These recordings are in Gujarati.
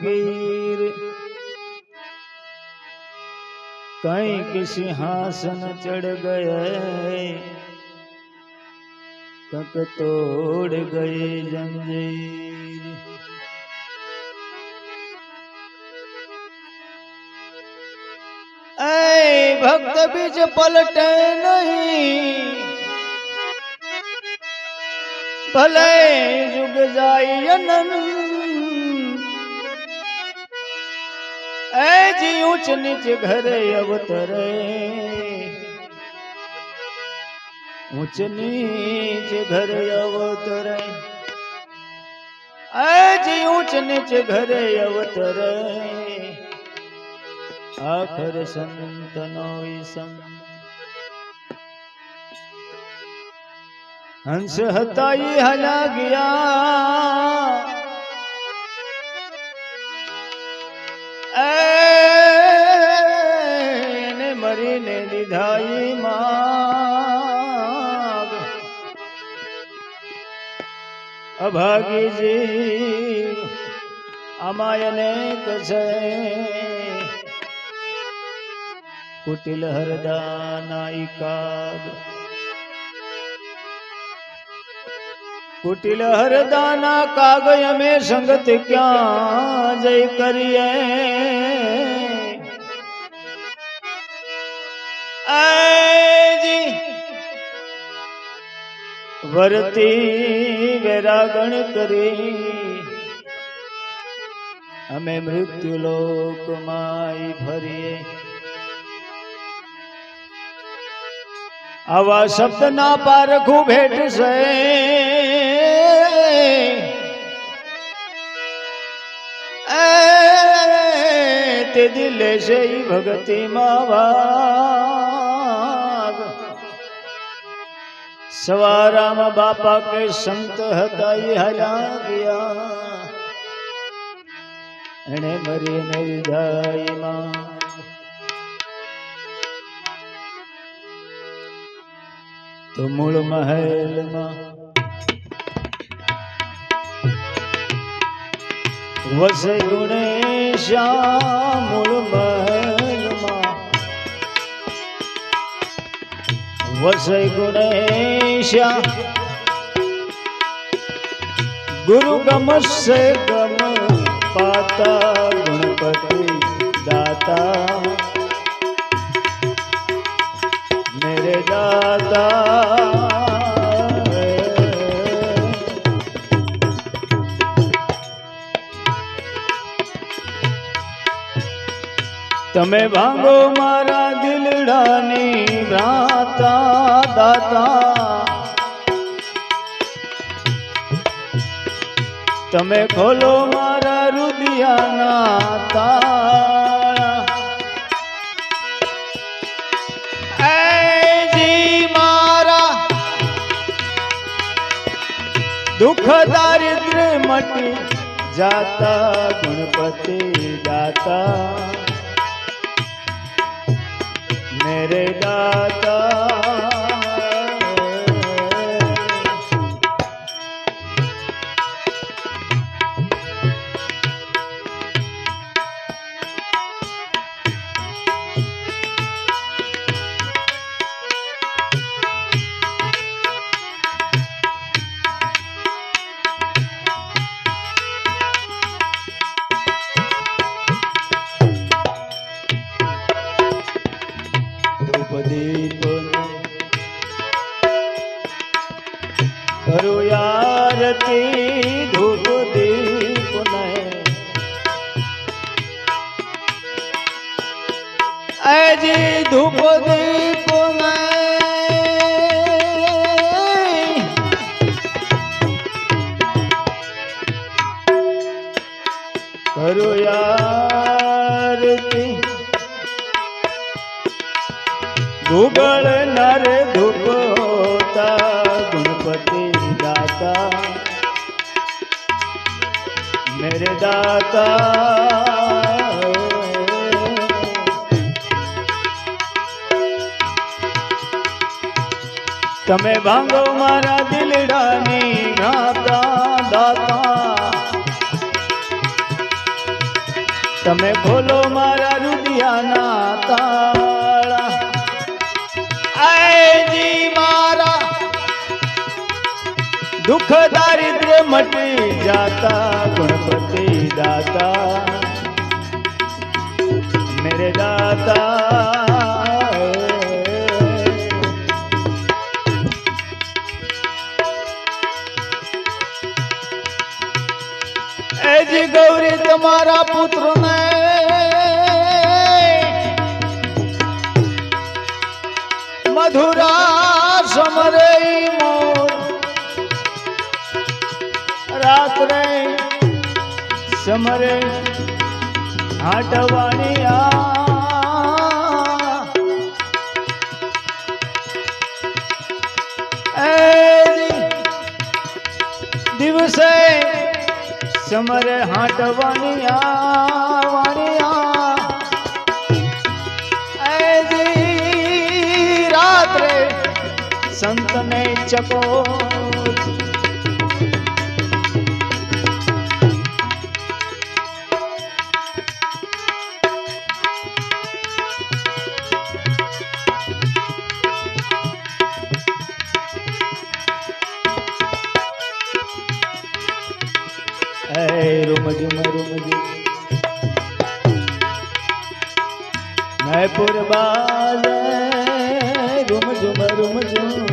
फकीर कहीं किसी हासन चढ़ गए तक तोड़ गए जंजीर। ऐ भक्त बीज पलटे नहीं, भले जुग जाई अनंत ऊंच नीच घरे अवतरे ऊंच नीच घरे अवतरे जी ऊंच नीच घरे अवतरे आखर संत नोई संत। हंस हताई हला गया। મરીને દીધા ઈ માગ અભાગીજી અમાયને કશે કુટિલ હરદાના કાગ કુટિલ હરદાના કાગ અમે સંગત ક્યાં જય કરીએ? વરતી વેરાગણ કરી. અમે મૃત્યુ લોકમાં ફરીએ આવા શબ્દ ના પારખું ભેટ તે દિલે છે ઈ ભગતિ માવાગ. સવારામાં બાપા કે સંત હતા એ હલા ગયા. એને નહીં વિદાયમાં તો મૂળ મહેલમાં વસે ગુણેશા મૂળ મહેલમાં. વસે ગુણેશા ગુરુ ગમસે ગમ પાતા ગણપતિ દાતા. મેરે દાતા તમે ભાંગો મારા દિલડાની ભ્રાતા દાતા. તમે ખોલો મારા રુદિયાના તાળા. જી મારા દુઃખ દારિદ્ર મટી જાતા, ગણપતિ દાતા. મેરે નર ધૂપ હોતા ગણપતિ દાતા મેરે દાતા તમે ભાંગો મારા દિલડાની ગાતા દાતા તમે બોલો મારા રુદિયાના તા દુઃખ દારિદ્ર્ય મટી જાતા ગણપતિ દાતા. દિવસે સમરે હાટવાની એજી રાત્રે સંતને ચકો મેપુર બાલ રૂમજુમ રૂમજુમ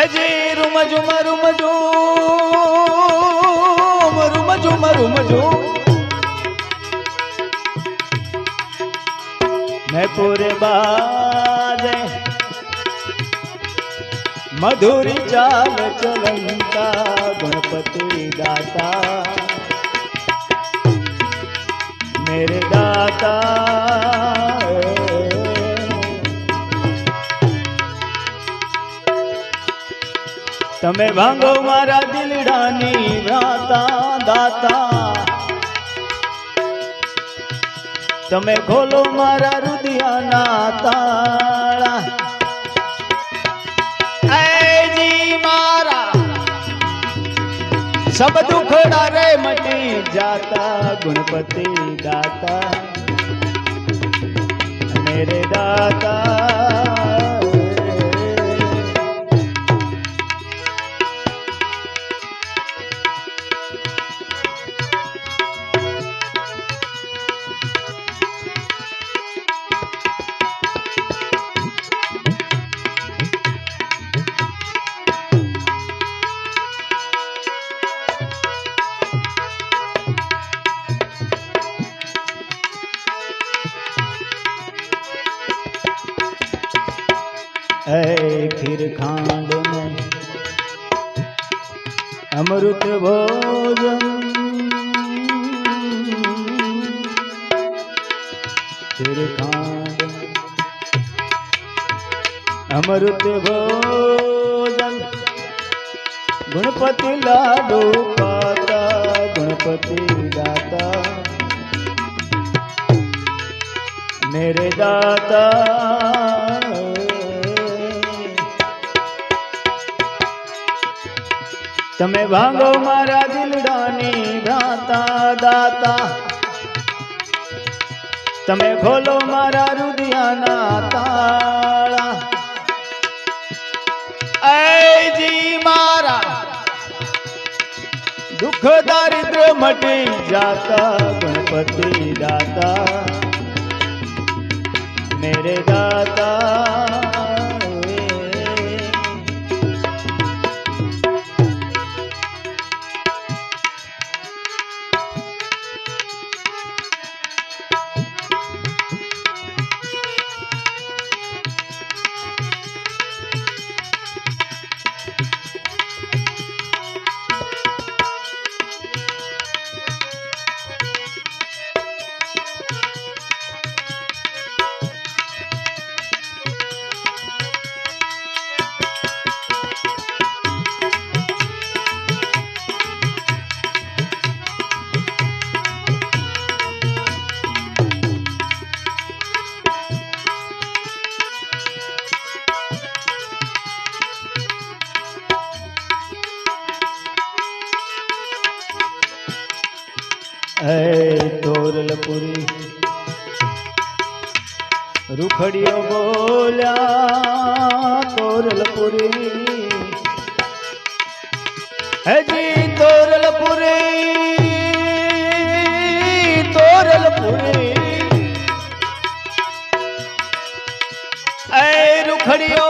અજી રૂમજુમ રૂમજુમ રૂમજુમ રૂમજુમ મેપુર બાલ મધુરી ચાલ ચલંતા, ગણપતિ દાતા. મેરે દાતા તમે ભાંગો મારા દિલડાની વ્રાતા દાતા તમે ખોલો મારા રુદિયાના તાળા સબ દુખડા રે મટી જાતા ગુણપતિ દાતા મેરે દાતા. ભોજન. ગણપતિ લાડુ પાતા, ગણપતિ દાતા મેરે દાતા. તમે ભાગો મારા દિલડાની ભ્રાતા, દાતા. તમે ખોલો મારા રુદિયાના તાળા. મારા. દુઃખ દારિદ્ર મટી જાતા ગણપતિ દાતા. મેરે દાતા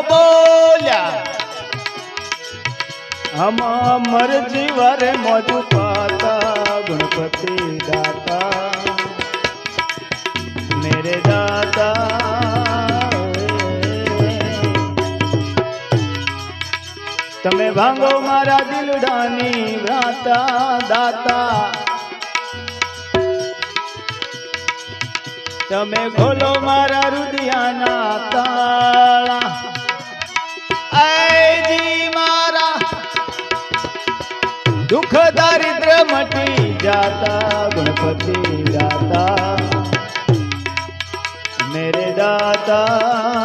બોલ્યા. હમ અમર જીવરે મોજુ પાતા, ગણપતિ દાતા. મેરે દાતા. તમે ભાંગો મારા દિલડાની વ્રાતા, દાતા. તમે ખોલો મારા રુદિયાના તાળા. દુઃખ દારિદ્ર મટી જાતા ગણપતિ દાતા મેરે દાતા.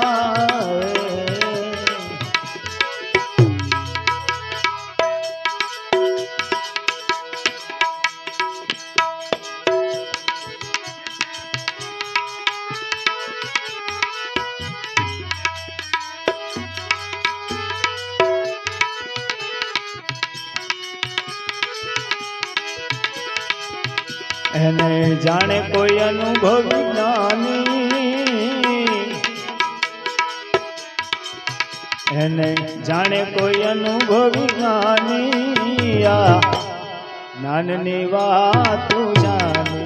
અનુભવ જ્ઞાની. એને જાણે કોઈ અનુભવ જ્ઞાની. જ્ઞાનની વાતો જાણી.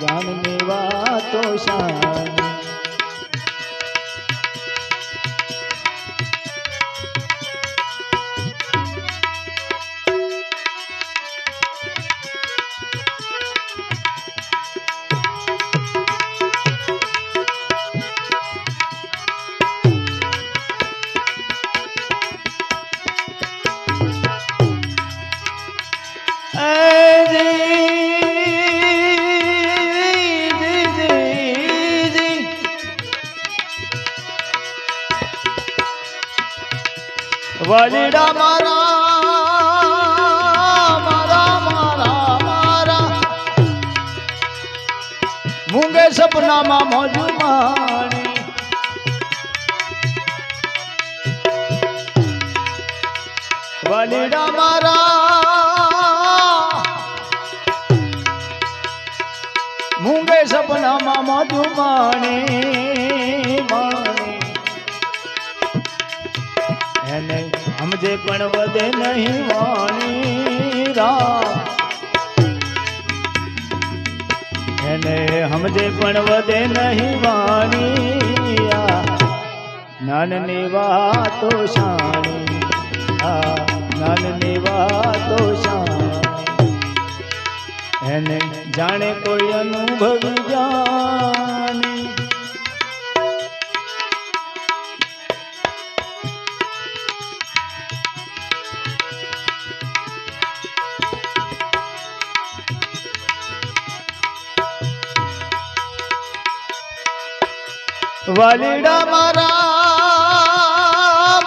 જ્ઞાનની વાતો શાની વલીડા મારા મારા મારા મારા. મૂંગે સપનામાં મોજુ માણી. વલડા મારા, મૂંગે સપનામાં મોજુ માણી. વધે નહીં વાણી રામ એને સમજે પણ વધે નહીં વાણી નાનની વાતો શાણી નાનની વાતો શાણી એને જાણે કોઈ અનુભવ જાણી. વાલીડા મારા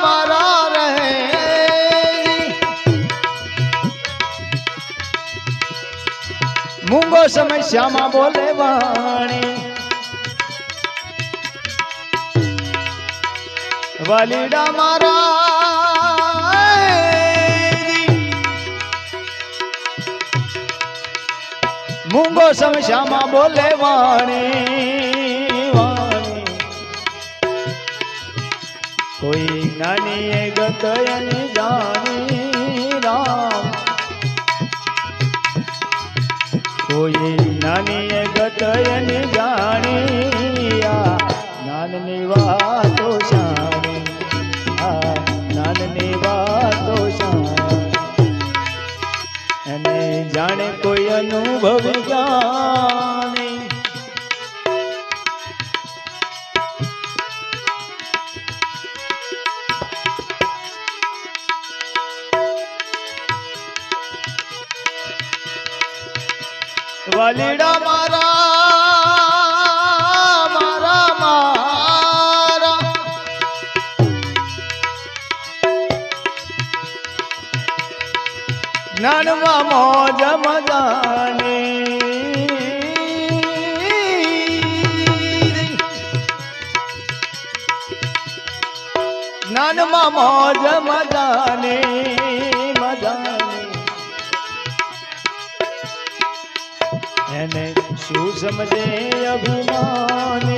મારા રહે. મૂંગો સમસ્યામાં બોલે વાણી. વાલીડા મારા મૂંગો સમસ્યામાં બોલે વાણી. કોઈ જ્ઞાની એ ગતયની જાણી રામ. કોઈ જ્ઞાની એ ગતયની જાણી આ જ્ઞાનની વાતો શાણી આ જ્ઞાનની વાતો શાણી એને જાણે કોઈ અનુભવ જાણી. વાલીડા મારા મારા મોજ મજાની. જ્ઞાનમાં મોજ મજાની. શું સમજે અભિમાની.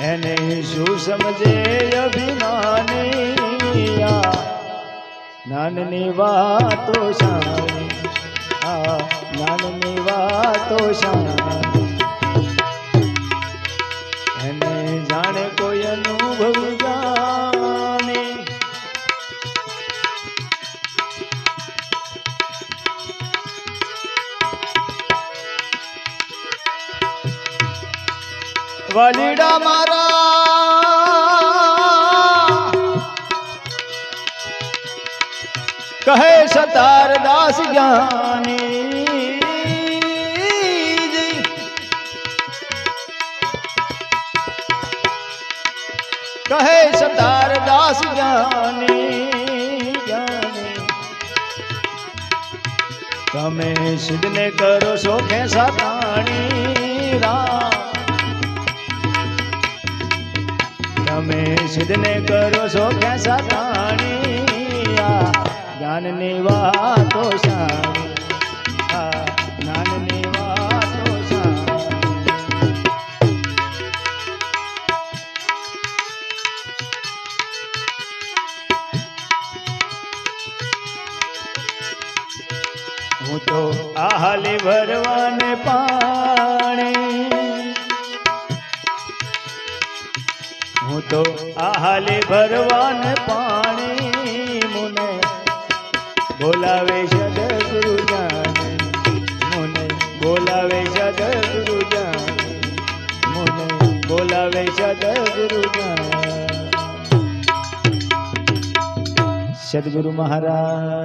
એને શું સમજે અભિમાની. નાનની વાતો આ નાનની વાતો શાણી વાલીડા મારા. કહે સતાર દાસ જ્ઞાની. કહે સતાર દાસ જ્ઞાની તમે સિદ્ધને કરો શોખે સતાણી રામ. તમે સિદ્ધને કરો છો કે તાણી આ જ્ઞાનની વાતો શાણી આહાલી ભરવાન પાણી મુને. બોલાવે સદગુરુ જાને મુને. બોલાવે સદગુરુ જાને મુને. બોલાવે સદગુરુ જાને સદગુરુ મહારાજ.